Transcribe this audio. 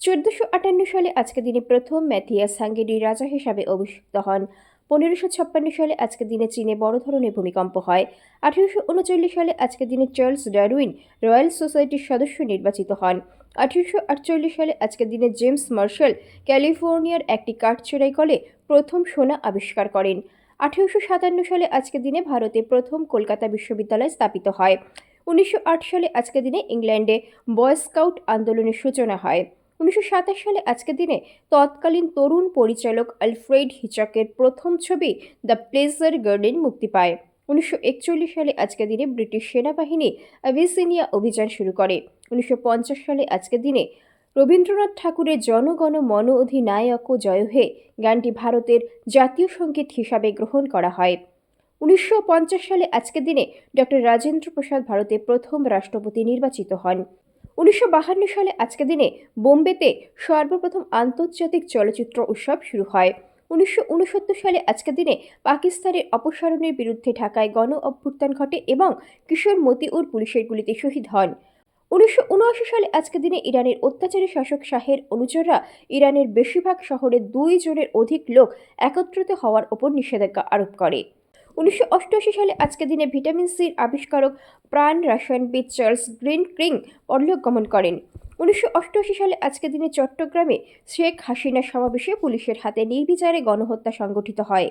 চোদ্দশো আটান্ন সালে আজকের দিনে প্রথম ম্যাথিয়াস হাঙ্গেরি রাজা হিসাবে অভিষিক্ত হন। পনেরোশো ছাপ্পান্ন সালে আজকের দিনে চীনে বড় ধরনের ভূমিকম্প হয়। আঠেরোশো উনচল্লিশ সালে আজকের দিনে চার্লস ডারউইন রয়্যাল সোসাইটির সদস্য নির্বাচিত হন। আঠেরোশো আটচল্লিশ সালে আজকের দিনে জেমস মার্শাল ক্যালিফোর্নিয়ার একটি কাঠচোরাই কলে প্রথম সোনা আবিষ্কার করেন। আঠেরোশো সাতান্ন সালে আজকের দিনে ভারতে প্রথম কলকাতা বিশ্ববিদ্যালয় স্থাপিত হয়। উনিশশো আট সালে আজকের দিনে ইংল্যান্ডে বয় স্কাউট আন্দোলনের সূচনা হয়। উনিশশো সাতাশ সালে আজকের দিনে তৎকালীন তরুণ পরিচালক আলফ্রেড হিচকের প্রথম ছবি দ্য প্লেজার গার্ডেন মুক্তি পায়। উনিশশো একচল্লিশ সালে আজকের দিনে ব্রিটিশ সেনাবাহিনী অ্যাভিসিনিয়া অভিযান শুরু করে। উনিশশো পঞ্চাশ সালে আজকের দিনে রবীন্দ্রনাথ ঠাকুরের জনগণ মন অধিনায়ক জয় হে গানটি ভারতের জাতীয় সংগীত হিসাবে গ্রহণ করা হয়। উনিশশো পঞ্চাশ সালে আজকের দিনে ডক্টর রাজেন্দ্র প্রসাদ ভারতের প্রথম রাষ্ট্রপতি নির্বাচিত হন। উনিশশো সালে আজকের দিনে বোম্বেতে সর্বপ্রথম আন্তর্জাতিক চলচ্চিত্র উৎসব শুরু হয়। উনিশশো উনসত্তর সালে আজকের দিনে পাকিস্তানের অপসারণের বিরুদ্ধে ঢাকায় গণ অভ্যুত্থান ঘটে এবং কিশোর মতিউর পুলিশের গুলিতে শহীদ হন। উনিশশো উনআশি সালে আজকের দিনে ইরানের অত্যাচারী শাসক শাহের অনুচররা ইরানের বেশিরভাগ শহরে দুই জনের অধিক লোক একত্রিত হওয়ার ওপর নিষেধাজ্ঞা আরোপ করে। উনিশশো অষ্টআশি সালে আজকের দিনে ভিটামিন সির আবিষ্কারক প্রাণ রাসায়নবিদ চার্লস গ্রিন ক্রিং পরলোক গমন করেন। উনিশশো অষ্টআশি সালে আজকের দিনে চট্টগ্রামে শেখ হাসিনা সমাবেশে পুলিশের হাতে নির্বিচারে গণহত্যা সংগঠিত হয়।